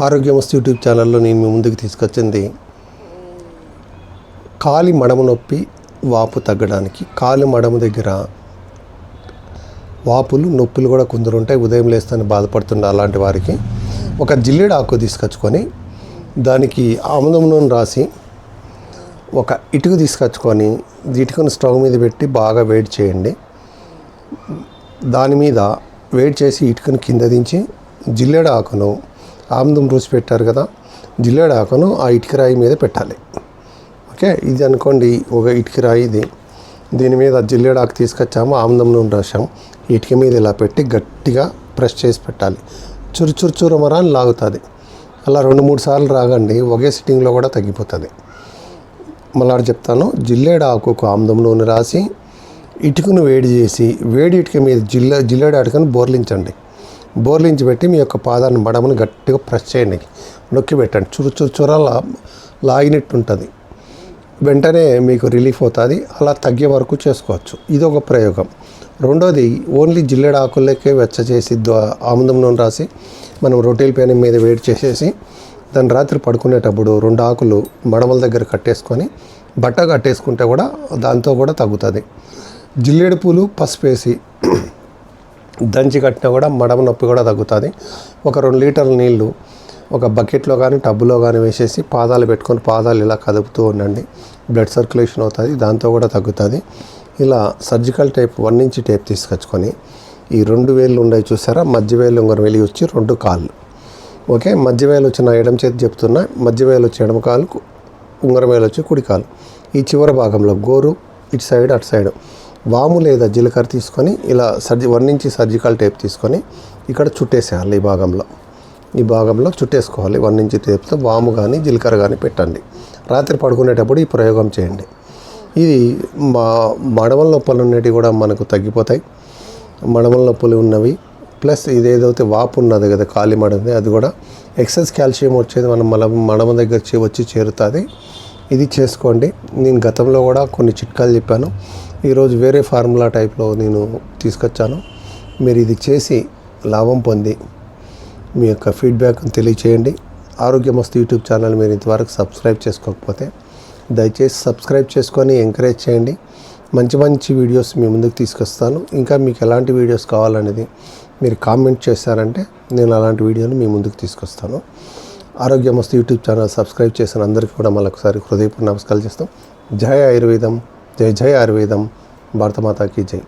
ఆరోగ్యమస్తు YouTube ఛానల్లో నేను మీ ముందుకు తీసుకొచ్చింది కాలి మడమ నొప్పి వాపు తగ్గడానికి. కాలి మడమ దగ్గర వాపులు నొప్పులు కూడా కొందరు ఉంటాయి. ఉదయం లేస్తాను బాధపడుతున్న అలాంటి వారికి ఒక జిల్లేడు ఆకు తీసుకొచ్చుకొని దానికి ఆముదం నూనె రాసి ఒక ఇటుక తీసుకొచ్చుకొని ఇటుకను స్టవ్ మీద పెట్టి బాగా వేడి చేయండి. దాని మీద వేడి చేసి ఇటుకను కింద దించి జిల్లేడు ఆకును ఆముదం రుచి పెట్టారు కదా జిల్లేడాకును ఆ ఇటుక రాయి మీద పెట్టాలి. ఓకే? ఇది అనుకోండి ఒక ఇటుక రాయి ఇది. దీని మీద జిల్లేడాకు తీసుకొచ్చాము ఆముదం నూనె రాసాం ఇటుక మీద ఇలా పెట్టి గట్టిగా ప్రెస్ చేసి పెట్టాలి. చురు చురు చురమరా అని లాగుతుంది. అలా రెండు మూడు సార్లు రాగండి ఒకే సిట్టింగ్లో కూడా తగ్గిపోతుంది. మళ్ళీ చెప్తాను జిల్లేడు ఆకుకు ఆముదం నూనె రాసి ఇటుకను వేడి చేసి వేడి ఇటుక మీద జిల్ల జిల్లేడు బోర్లించండి. బోర్లించి పెట్టి మీ యొక్క పాదాన్ని మడమని గట్టిగా ప్రెస్ చేయండి. నొక్కి పెట్టండి. చురు చురు చుర లాగినట్టు ఉంటుంది వెంటనే మీకు రిలీఫ్ అవుతుంది. అలా తగ్గే వరకు చేసుకోవచ్చు. ఇది ఒక ప్రయోగం. రెండోది ఓన్లీ జిల్లేడు ఆకులకే వెచ్చ చేసి ఆముదం నూనె రాసి మనం రొట్టెల పేన మీద వేడి చేసేసి దాన్ని రాత్రి పడుకునేటప్పుడు రెండు ఆకులు మడమల దగ్గర కట్టేసుకొని బట్ట కట్టేసుకుంటే కూడా దాంతో కూడా తగ్గుతుంది. జిల్లేడు పూలు పసుపు వేసి దంచి కట్టినా కూడా మడమ నొప్పి కూడా తగ్గుతుంది. ఒక రెండు లీటర్ల నీళ్ళు ఒక బకెట్లో కానీ టబ్బులో కానీ వేసేసి పాదాలు పెట్టుకొని పాదాలు ఇలా కదుపుతూ ఉండండి. బ్లడ్ సర్క్యులేషన్ అవుతుంది దాంతో కూడా తగ్గుతుంది. ఇలా surgical tape one inch tape తీసుకొచ్చుకొని ఈ రెండు వేలు ఉన్నాయి చూసారా? మధ్య వేలు ఉంగరం వెళ్ళి వచ్చి రెండు కాళ్ళు. ఓకే? మధ్య వేలు వచ్చిన ఎడమ చేతి చెప్తున్నా మధ్య వేలు వచ్చి ఎడమ కాలు ఉంగరం వేలు వచ్చి కుడి కాలు. ఈ చివరి భాగంలో గోరు ఇటు సైడ్ అటు సైడ్. వాము లేదా జీలకర్ర తీసుకొని ఇలా సర్జి వన్ ఇంచి సర్జికల్ టేప్ తీసుకొని ఇక్కడ చుట్టేసేయాలి ఈ భాగంలో. ఈ భాగంలో చుట్టేసుకోవాలి వన్ ఇంచి టేప్తో. వాము కానీ జీలకర్ర కానీ పెట్టండి. రాత్రి పడుకునేటప్పుడు ఈ ప్రయోగం చేయండి. ఇది మా మడమల నొప్పులు ఉన్నవి కూడా మనకు తగ్గిపోతాయి. మడమల నొప్పులు ఉన్నవి ప్లస్ ఇదేదైతే వాపు ఉన్నది కదా కాలి మడది అది కూడా ఎక్సెస్ కాల్షియం వచ్చేది మన మడమ దగ్గర వచ్చి చేరుతుంది. ఇది చేసుకోండి. నేను గతంలో కూడా కొన్ని చిట్కాలు చెప్పాను. ఈరోజు వేరే ఫార్ములా టైప్లో నేను తీసుకొచ్చాను. మీరు ఇది చేసి లాభం పొంది మీ యొక్క ఫీడ్బ్యాక్ని తెలియచేయండి. ఆరోగ్య మస్తు యూట్యూబ్ ఛానల్ మీరు ఇంతవరకు సబ్స్క్రైబ్ చేసుకోకపోతే దయచేసి సబ్స్క్రైబ్ చేసుకొని ఎంకరేజ్ చేయండి. మంచి మంచి వీడియోస్ మీ ముందుకు తీసుకొస్తాను. ఇంకా మీకు ఎలాంటి వీడియోస్ కావాలనేది మీరు కామెంట్ చేశారంటే నేను అలాంటి వీడియోని మీ ముందుకు తీసుకొస్తాను. ఆరోగ్య మస్తు యూట్యూబ్ ఛానల్ సబ్స్క్రైబ్ చేసిన అందరికీ కూడా మళ్ళొకసారి హృదయపూర్ణ నమస్కారాలు చేస్తాం. జయ ఆయుర్వేదం. जय जय आयुर्वेदम भारत माता की जय।